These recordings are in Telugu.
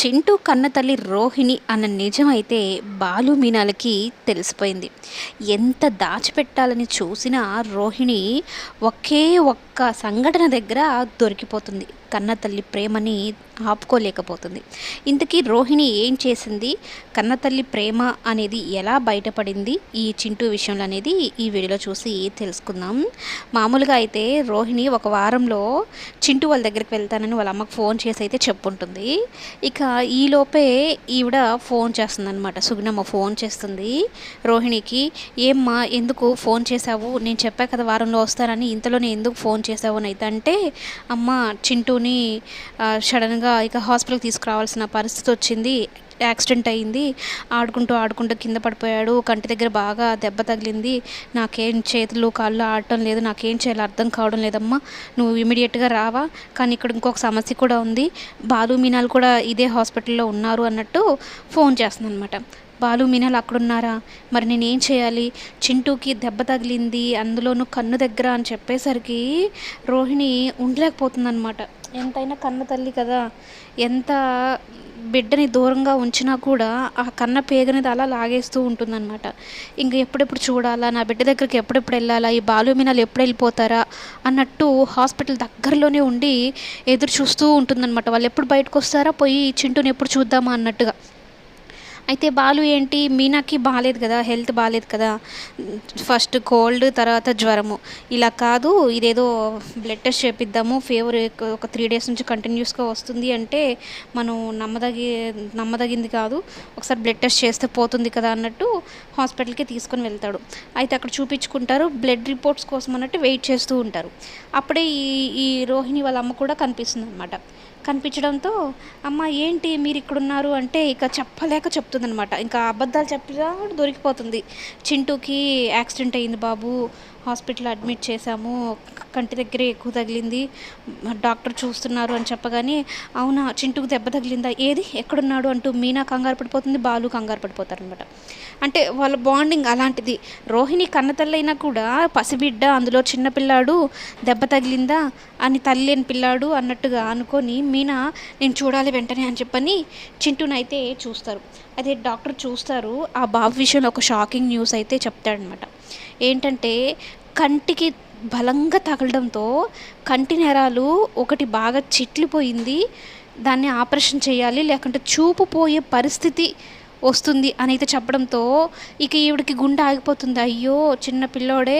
చింటూ కన్నతల్లి రోహిణి అన్న నిజమైతే బాలు మీనాలకి తెలిసిపోయింది. ఎంత దాచిపెట్టాలని చూసినా రోహిణి ఒకే ఒక్క సంఘటన దగ్గర దొరికిపోతుంది. కన్నతల్లి ప్రేమని ఆపుకోలేకపోతుంది. ఇంతకీ రోహిణి ఏం చేసింది? కన్నతల్లి ప్రేమ అనేది ఎలా బయటపడింది? ఈ చింటూ విషయంలో అనేది ఈ వీడియోలో చూసి తెలుసుకుందాం. మామూలుగా అయితే రోహిణి ఒక వారంలో చింటూ వాళ్ళ దగ్గరికి వెళ్తానని వాళ్ళ అమ్మకు ఫోన్ చేసి అయితే చెప్పుంటుంది. ఇక ఈలోపే ఈవిడ ఫోన్ చేస్తుందనమాట సుగుణమ్మ ఫోన్ చేస్తుంది రోహిణికి ఏమ్మా ఎందుకు ఫోన్ చేశావు? నేను చెప్పా కదా వారంలో వస్తానని ఇంతలోనే ఎందుకు ఫోన్ చేసావు అయితే అంటే అమ్మ చింటూని సడన్గా ఇక హాస్పిటల్కి తీసుకురావాల్సిన పరిస్థితి వచ్చింది. యాక్సిడెంట్ అయింది. ఆడుకుంటూ ఆడుకుంటూ కింద పడిపోయాడు. కంటి దగ్గర బాగా దెబ్బ తగిలింది. నాకేం చేతులు కాళ్ళు ఆడటం లేదు. నాకేం చేయాలో అర్థం కావడం లేదమ్మా. నువ్వు ఇమీడియట్గా రావా. కానీ ఇక్కడ ఇంకొక సమస్య కూడా ఉంది. బాలు మీనాలు కూడా ఇదే హాస్పిటల్లో ఉన్నారు అన్నట్టు ఫోన్ చేస్తుంది అనమాట బాలు మీనల్ అక్కడున్నారా? మరి నేనేం చేయాలి? చింటూకి దెబ్బ తగిలింది అందులోనూ కన్ను దగ్గర అని చెప్పేసరికి రోహిణి ఉండలేకపోతుందన్నమాట. ఎంతైనా కన్న తల్లి కదా. ఎంత బిడ్డని దూరంగా ఉంచినా కూడా ఆ కన్న పేగనేది అలా లాగేస్తూ ఉంటుందన్నమాట. ఇంకా ఎప్పుడెప్పుడు చూడాలా? నా బిడ్డ దగ్గరికి ఎప్పుడెప్పుడు వెళ్ళాలా? ఈ బాలు మీనాలు ఎప్పుడు వెళ్ళిపోతారా? అన్నట్టు హాస్పిటల్ దగ్గరలోనే ఉండి ఎదురు చూస్తూ ఉంటుందన్నమాట. వాళ్ళు ఎప్పుడు బయటకు వస్తారా పోయి చింటూని ఎప్పుడు చూద్దామా అన్నట్టుగా. అయితే బాలు ఏంటి? మీనాకి బాగాలేదు కదా హెల్త్ బాగాలేదు కదా. ఫస్ట్ కోల్డ్ తర్వాత జ్వరము. ఇలా కాదు ఇదేదో బ్లడ్ టెస్ట్ చేపిద్దాము ఫీవర్ ఒక త్రీ డేస్ నుంచి కంటిన్యూస్గా వస్తుంది అంటే మనం నమ్మదగి నమ్మదగింది కాదు ఒకసారి బ్లడ్ టెస్ట్ చేస్తే పోతుంది కదా అన్నట్టు హాస్పిటల్కి తీసుకొని వెళ్తాడు. అయితే అక్కడ చూపించుకుంటారు బ్లడ్ రిపోర్ట్స్ కోసం అన్నట్టు వెయిట్ చేస్తూ ఉంటారు. అప్పుడే ఈ ఈ రోహిణి వాళ్ళ అమ్మ కూడా కనిపిస్తుంది అనమాట కనిపించడంతో అమ్మ ఏంటి మీరు ఇక్కడ ఉన్నారు అంటే ఇక చెప్పలేక అనమాట ఇంకా అబద్ధాలు చెప్పినా కూడా దొరికిపోతుంది. చింటూకి యాక్సిడెంట్ అయింది బాబు. హాస్పిటల్ అడ్మిట్ చేశాము. కంటి దగ్గరే ఎక్కువ తగిలింది. డాక్టర్ చూస్తున్నారు అని చెప్పగానే అవునా చింటుకు దెబ్బ తగిలిందా? ఏది? ఎక్కడున్నాడు అంటూ మీనా కంగారు పడిపోతుంది బాలు కంగారు పడిపోతారనమాట అంటే వాళ్ళ బాండింగ్ అలాంటిది. రోహిణి కన్నతల్లైనా కూడా పసిబిడ్డ అందులో చిన్నపిల్లాడు దెబ్బ తగిలిందా? అని తల్లి అని పిల్లాడు అన్నట్టుగా అనుకొని మీనా నేను చూడాలి వెంటనే అని చెప్పని చింటూనైతే చూస్తారు. అదే డాక్టర్ చూస్తారు. ఆ బాబు విషయంలో ఒక షాకింగ్ న్యూస్ అయితే చెప్తాడనమాట ఏంటంటే కంటికి బలంగా తగలడంతో కంటి నేరాలు ఒకటి బాగా చిట్లిపోయింది. దాన్ని ఆపరేషన్ చేయాలి లేకుంటే చూపు పోయే పరిస్థితి వస్తుంది అని అయితే చెప్పడంతో ఇక ఈవిడికి గుండె ఆగిపోతుంది. అయ్యో చిన్న పిల్లోడే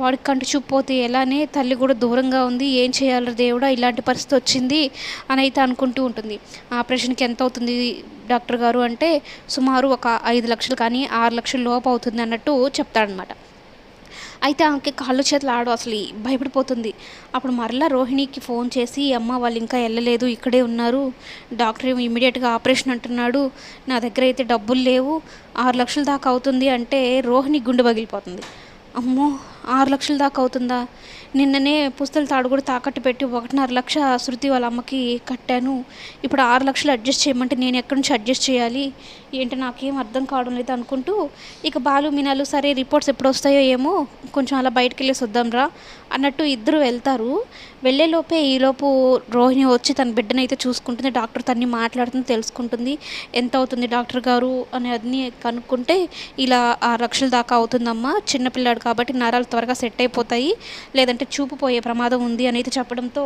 వాడికి కంటి చూపు పోతే ఎలానే తల్లి కూడా దూరంగా ఉంది ఏం చేయాలి దేవుడా ఇలాంటి పరిస్థితి వచ్చింది అని అయితే అనుకుంటూ ఉంటుంది. ఆపరేషన్కి ఎంత అవుతుంది డాక్టర్ గారు అంటే సుమారు ఒక ఐదు లక్షలు కానీ ఆరు లక్షల లోపు అవుతుంది అన్నట్టు చెప్తాడనమాట అయితే ఆమెకి కాళ్ళు చేతులు ఆడు అసలు భయపడిపోతుంది. అప్పుడు మరలా రోహిణికి ఫోన్ చేసి అమ్మ వాళ్ళు ఇంకా వెళ్ళలేదు ఇక్కడే ఉన్నారు. డాక్టర్ ఏమో ఇమీడియట్గా ఆపరేషన్ అంటున్నాడు. నా దగ్గర అయితే డబ్బులు లేవు. ఆరు లక్షల దాకా అవుతుంది అంటే రోహిణి గుండె పగిలిపోతుంది. అమ్మో ఆరు లక్షల దాకా అవుతుందా? నిన్ననే పుస్తల తాడు కూడా తాకట్టు పెట్టి ఒకటిన్నర లక్ష శృతి వాళ్ళ అమ్మకి కట్టాను. ఇప్పుడు ఆరు లక్షలు అడ్జస్ట్ చేయమంటే నేను ఎక్కడి నుంచి అడ్జస్ట్ చేయాలి? ఏంటి నాకేం అర్థం కావడం లేదు అనుకుంటూ ఇక బాలు మీనాలు సరే రిపోర్ట్స్ ఎప్పుడు వస్తాయో ఏమో కొంచెం అలా బయటకు వెళ్ళేసి వద్దాంరా అన్నట్టు ఇద్దరు వెళ్తారు. వెళ్ళేలోపే ఈలోపు రోహిణి వచ్చి తన బిడ్డను అయితే చూసుకుంటుంది. డాక్టర్ తన్ని మాట్లాడుతుంది తెలుసుకుంటుంది. ఎంత అవుతుంది డాక్టర్ గారు అని అన్నీ కనుక్కుంటే ఇలా ఆరు లక్షల దాకా అవుతుందమ్మా. చిన్నపిల్లాడు కాబట్టి నరాలు త్వరగా సెట్ అయిపోతాయి లేదంటే చూపు పోయే ప్రమాదం ఉంది అనేది చెప్పడంతో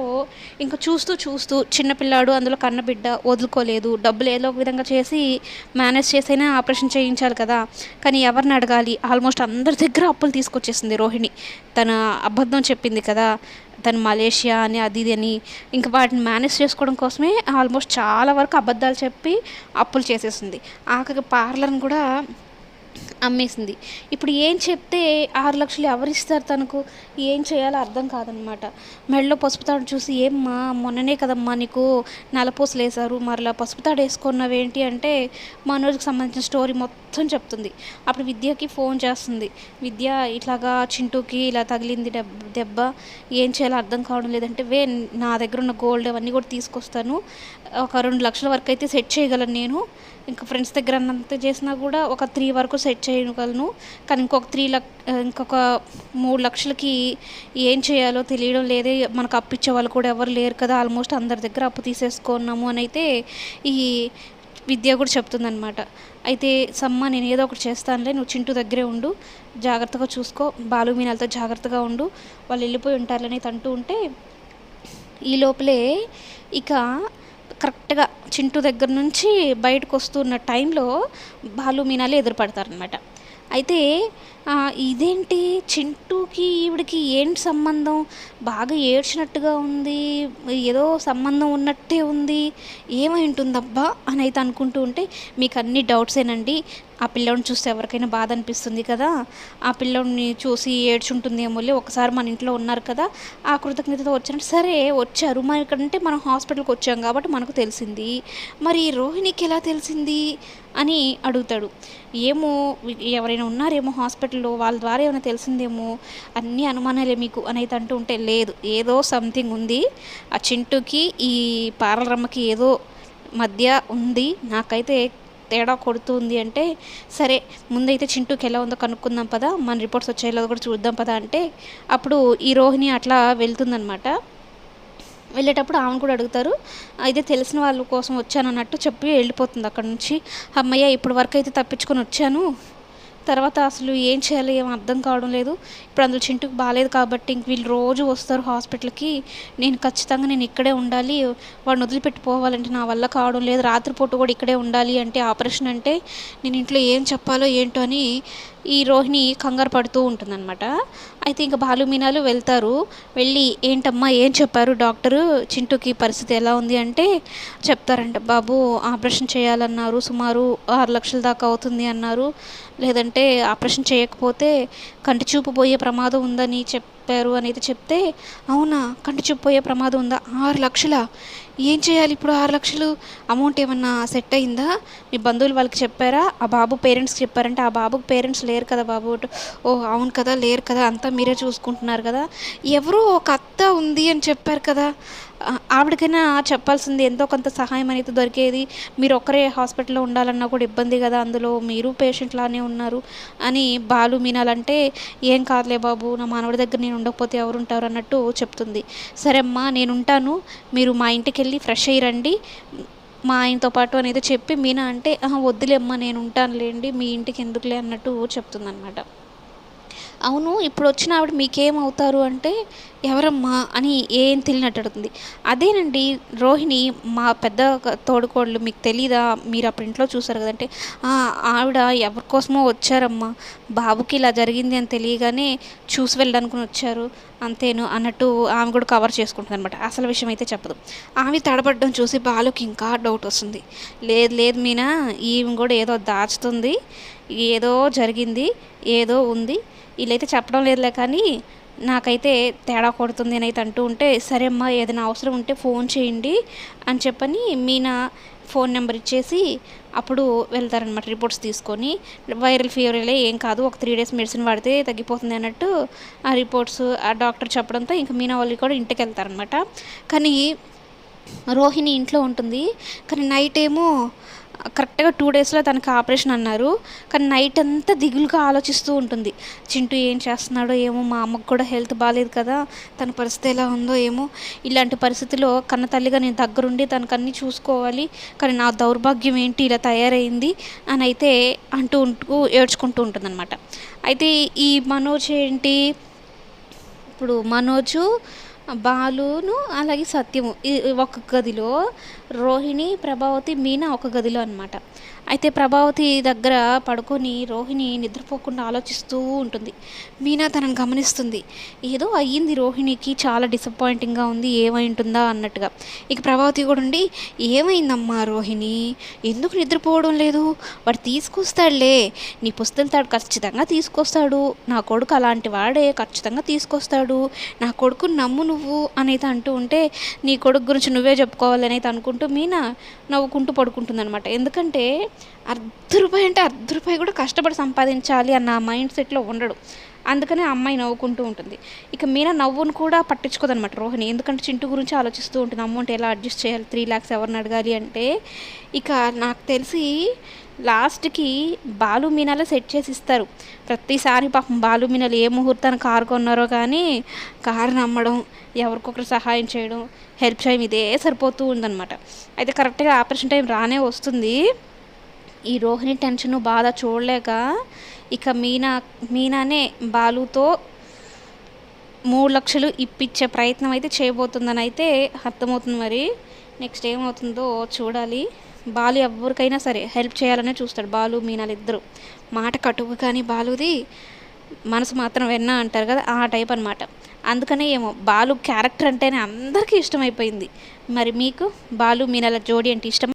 ఇంకా చూస్తూ చూస్తూ చిన్నపిల్లాడు అందులో కన్నబిడ్డ వదులుకోలేదు. డబ్బులు ఏదో ఒక విధంగా చేసి మేనేజ్ చేసైనా ఆపరేషన్ చేయించాలి కదా. కానీ ఎవరిని అడగాలి? ఆల్మోస్ట్ అందరి దగ్గర అప్పులు తీసుకొచ్చేసింది రోహిణి. తన అబద్ధం చెప్పింది కదా. తను మలేషియా అని అది ఇది అని. ఇంకా వాటిని మేనేజ్ చేసుకోవడం కోసమే ఆల్మోస్ట్ చాలా వరకు అబద్ధాలు చెప్పి అప్పులు చేసేసింది. ఆఖరికి పార్లర్ని కూడా అమ్మేసింది. ఇప్పుడు ఏం చెప్తే ఆరు లక్షలు ఎవరిస్తారు తనకు? ఏం చేయాలో అర్థం కాదనమాట. మెడలో పసుపు తాడు చూసి ఏమ్మా మొన్ననే కదమ్మా నీకు నలపూసలు వేశారు. మరలా పసుపు తాడు అంటే మనోజ్కి సంబంధించిన స్టోరీ మొత్తం చెప్తుంది. అప్పుడు విద్యకి ఫోన్ చేస్తుంది. విద్య ఇట్లాగా చింటూకి ఇలా తగిలింది దెబ్బ దెబ్బ. ఏం చేయాలో అర్థం కావడం లేదంటే వే నా దగ్గర ఉన్న గోల్డ్ అవన్నీ కూడా తీసుకొస్తాను. ఒక రెండు లక్షల వరకు అయితే సెట్ చేయగలను నేను. ఇంకా ఫ్రెండ్స్ దగ్గర అన్నంత చేసినా కూడా ఒక త్రీ వరకు సెట్ చేయగలను. కానీ ఇంకొక త్రీ లక్ ఇంకొక మూడు లక్షలకి ఏం చేయాలో తెలియడం లేదే. మనకు అప్పిచ్చే వాళ్ళు కూడా ఎవరు లేరు కదా. ఆల్మోస్ట్ అందరి దగ్గర అప్పు తీసేసుకున్నాము అని అయితే ఈ విద్య కూడా చెప్తుందనమాట అయితే సమ్మ నేను ఏదో ఒకటి చేస్తానులే నువ్వు చింటూ దగ్గరే ఉండు. జాగ్రత్తగా చూసుకో. బాలు మీనాలతో జాగ్రత్తగా ఉండు. వాళ్ళు వెళ్ళిపోయి ఉంటారు అనేది అంటూ ఉంటే ఈ లోపలే ఇక కరెక్ట్గా చింటూ దగ్గర నుంచి బయటకు వస్తున్న టైంలో బాలు మీనాలు ఎదురుపడతారనమాట అయితే ఇదేంటి? చింటూకి ఈవిడికి ఏంటి సంబంధం? బాగా ఏడ్చినట్టుగా ఉంది ఏదో సంబంధం ఉన్నట్టే ఉంది ఏమై ఉంటుందబ్బా అని అయితే అనుకుంటూ ఉంటే మీకు అన్ని డౌట్సేనండి. ఆ పిల్లోని చూస్తే ఎవరికైనా బాధ అనిపిస్తుంది కదా? ఆ పిల్లోని చూసి ఏడ్చుంటుందేమో ఒకసారి మన ఇంట్లో ఉన్నారు కదా? ఆ కృతజ్ఞతతో వచ్చారంటే సరే వచ్చారు. మన ఇక్కడంటే మనం హాస్పిటల్కి వచ్చాం కాబట్టి మనకు తెలిసింది. మరి రోహిణికి ఎలా తెలిసింది? అని అడుగుతాడు. ఏమో ఎవరైనా ఉన్నారేమో హాస్పిటల్లో వాళ్ళ ద్వారా ఏమైనా తెలిసిందేమో? అన్ని అనుమానాలే మీకు అని అయితే అంటూ ఉంటే లేదు. ఏదో సంథింగ్ ఉంది. ఆ చింటుకి ఈ పార్లరమ్మకి ఏదో మధ్య ఉంది. నాకైతే తేడా కొడుతుంది అంటే సరే ముందైతే చింటూకి ఎలా ఉందో కనుక్కుందాం పదా మన రిపోర్ట్స్ వచ్చేలా కూడా చూద్దాం పదా అంటే అప్పుడు ఈ రోహిణి అట్లా వెళ్తుందనమాట వెళ్ళేటప్పుడు ఆమెను కూడా అడుగుతారు అయితే తెలిసిన వాళ్ళ కోసం వచ్చాను అన్నట్టు చెప్పి వెళ్ళిపోతుంది అక్కడ నుంచి. అమ్మయ్య ఇప్పుడు వరకు అయితే తప్పించుకొని వచ్చాను తర్వాత అసలు ఏం చేయాలి ఏం అర్థం కావడం లేదు. ఇప్పుడు అందులో చింటుకు బాగాలేదు కాబట్టి ఇంక వీళ్ళు రోజు వస్తారు హాస్పిటల్కి. నేను ఖచ్చితంగా నేను ఇక్కడే ఉండాలి. వాడిని వదిలిపెట్టి పోవాలంటే నా వల్ల కావడం లేదు. రాత్రిపూట కూడా ఇక్కడే ఉండాలి అంటే ఆపరేషన్ అంటే నేను ఇంట్లో ఏం చెప్పాలో ఏంటో అని ఈ రోహిణి కంగారు పడుతూ ఉంటుందన్నమాట. అయితే ఇంకా బాలు మీనాలు వెళ్తారు. వెళ్ళి ఏంటమ్మా ఏం చెప్పారు డాక్టరు? చింటూకి పరిస్థితి ఎలా ఉంది అంటే చెప్తారంట బాబు ఆపరేషన్ చేయాలన్నారు. సుమారు ఆరు లక్షల దాకా అవుతుంది అన్నారు. లేదంటే ఆపరేషన్ చేయకపోతే కంటి చూపు పోయే ప్రమాదం ఉందని చెప్ చెప్పారు అని అయితే చెప్తే అవునా కంటి చూపు ప్రమాదం ఉందా? ఆరు లక్షల? ఏం చేయాలి ఇప్పుడు ఆరు లక్షలు? అమౌంట్ ఏమన్నా సెట్ అయిందా? మీ బంధువులు వాళ్ళకి చెప్పారా? ఆ బాబు పేరెంట్స్కి చెప్పారంటే ఆ బాబుకి పేరెంట్స్ లేరు కదా బాబు. ఓ అవును కదా లేరు కదా అంతా మీరే చూసుకుంటున్నారు కదా. ఎవరో ఒక అత్త ఉంది అని చెప్పారు కదా. ఆవిడకైనా చెప్పాల్సింది ఎంతో కొంత సహాయం అనేది దొరికేది. మీరు ఒక్కరే హాస్పిటల్లో ఉండాలన్నా కూడా ఇబ్బంది కదా అందులో మీరు పేషెంట్ లానే ఉన్నారు అని బాలు మీనాలంటే ఏం కాదులే బాబు నా మానవుడి దగ్గర నేను ఉండకపోతే ఎవరు ఉంటారు అన్నట్టు చెప్తుంది. సరే అమ్మా నేను ఉంటాను మీరు మా ఇంటికి వెళ్ళి ఫ్రెష్ అయ్యి రండి మా ఆయనతో పాటు అనేది చెప్పి మీనా అంటే వద్దులేమ్మా వద్దులే అమ్మా నేను ఉంటానులేండి మీ ఇంటికి ఎందుకులే అన్నట్టు చెప్తుందన్నమాట. అవును ఇప్పుడు వచ్చిన ఆవిడ మీకేమవుతారు అంటే ఎవరమ్మా అని ఏం తెలియనట్టు అడుగుతుంది. అదేనండి రోహిణి మా పెద్ద తోడుకోళ్ళు మీకు తెలీదా? మీరు అప్పుడు ఇంట్లో చూసారు కదంటే ఆవిడ ఎవరి కోసమో వచ్చారమ్మా. బాబుకి ఇలా జరిగింది అని తెలియగానే చూసి వెళ్ళడానికి వచ్చారు. అంతేను అన్నట్టు ఆమె కూడా కవర్ చేసుకుంటుంది అనమాట అసలు విషయం అయితే చెప్పదు. ఆమె తడబడడం చూసి బాలుకి ఇంకా డౌట్ వస్తుంది. లేదు లేదు మీనా ఈమె కూడా ఏదో దాచుతుంది ఏదో జరిగింది ఏదో ఉంది. వీళ్ళైతే చెప్పడం లేదులే కానీ నాకైతే తేడా కొడుతుంది అని అయితే అంటూ ఉంటే సరే అమ్మా ఏదైనా అవసరం ఉంటే ఫోన్ చేయండి అని చెప్పని మీనా ఫోన్ నెంబర్ ఇచ్చేసి అప్పుడు వెళ్తారనమాట రిపోర్ట్స్ తీసుకొని. వైరల్ ఫీవర్లే ఏం కాదు ఒక త్రీ డేస్ మెడిసిన్ వాడితే తగ్గిపోతుంది అన్నట్టు ఆ రిపోర్ట్స్ ఆ డాక్టర్ చెప్పడంతో ఇంకా మీనా వాళ్ళు కూడా ఇంటికి వెళ్తారనమాట కానీ రోహిణి ఇంట్లో ఉంటుంది. కానీ నైట్ ఏమో కరెక్ట్గా టూ డేస్లో తనకి ఆపరేషన్ అన్నారు. కానీ నైట్ అంతా దిగులుగా ఆలోచిస్తూ ఉంటుంది. చింటూ ఏం చేస్తున్నాడో ఏమో మా అమ్మకు కూడా హెల్త్ బాగాలేదు కదా తన పరిస్థితి ఎలా ఉందో ఏమో. ఇలాంటి పరిస్థితిలో కన్న తల్లిగా నేను దగ్గరుండి తనకు అన్నీ చూసుకోవాలి. కానీ నా దౌర్భాగ్యం ఏంటి ఇలా తయారైంది అని అయితే అంటూ ఉంటూ ఏడ్చుకుంటూ ఉంటుందన్నమాట. అయితే ఈ మనోజ్ ఏంటి ఇప్పుడు మనోజు బాలును అలాగే సత్యము. ఒక గదిలో రోహిణి ప్రభావతి మీనా ఒక గదిలో అనమాట అయితే ప్రభావతి దగ్గర పడుకొని రోహిణి నిద్రపోకుండా ఆలోచిస్తూ ఉంటుంది. మీనా తనను గమనిస్తుంది. ఏదో అయ్యింది రోహిణికి చాలా డిసప్పాయింటింగ్గా ఉంది ఏమై ఉంటుందా అన్నట్టుగా. ఇక ప్రభావతి కూడా ఉండి ఏమైందమ్మా రోహిణి? ఎందుకు నిద్రపోవడం లేదు? వాడు తీసుకొస్తాడులే. నీ పుస్తకం తాడు ఖచ్చితంగా తీసుకొస్తాడు. నా కొడుకు అలాంటి వాడే ఖచ్చితంగా తీసుకొస్తాడు. నా కొడుకు నమ్ము నువ్వు అనేది అంటూ ఉంటే నీ కొడుకు గురించి నువ్వే చెప్పుకోవాలనేది అనుకుంటూ మీనా నవ్వుకుంటూ పడుకుంటుంది అనమాట ఎందుకంటే అర్ధ రూపాయి అంటే అర్ధ రూపాయి కూడా కష్టపడి సంపాదించాలి అన్న మైండ్ సెట్లో ఉండడు. అందుకనే ఆ అమ్మాయి నవ్వుకుంటూ ఉంటుంది. ఇక మీనా నవ్వును కూడా పట్టించుకోదనమాట రోహిణి. ఎందుకంటే చింటూ గురించి ఆలోచిస్తూ ఉంటుంది అమౌంట్ ఎలా అడ్జస్ట్ చేయాలి? త్రీ ల్యాక్స్ ఎవరిని అడగాలి? అంటే ఇక నాకు తెలిసి లాస్ట్కి బాలు మీనాలో సెట్ చేసి ఇస్తారు. ప్రతిసారి పాపం బాలు మీనాలు ఏ ముహూర్తాన్ని కారు కొన్నారో కానీ కారు నమ్మడం ఎవరికొకరు సహాయం చేయడం హెల్ప్ చేయడం ఇదే సరిపోతూ ఉందన్నమాట. అయితే కరెక్ట్గా ఆపరేషన్ టైం రానే వస్తుంది. ఈ రోహిణి టెన్షన్ బాధ చూడలేక ఇక మీనా మీనానే బాలుతో మూడు లక్షలు ఇప్పించే ప్రయత్నం అయితే చేయబోతుందని అయితే అర్థమవుతుంది మరి. నెక్స్ట్ ఏమవుతుందో చూడాలి. బాలు ఎవరికైనా సరే హెల్ప్ చేయాలనే చూస్తాడు బాలు మీనాలు ఇద్దరు. మాట కటువు కానీ బాలుది మనసు మాత్రం వెన్న అంటారు కదా ఆ టైప్ అనమాట అందుకనే ఏమో బాలు క్యారెక్టర్ అంటేనే అందరికీ ఇష్టమైపోయింది. మరి మీకు బాలు మీనాల జోడి అంటే ఇష్టం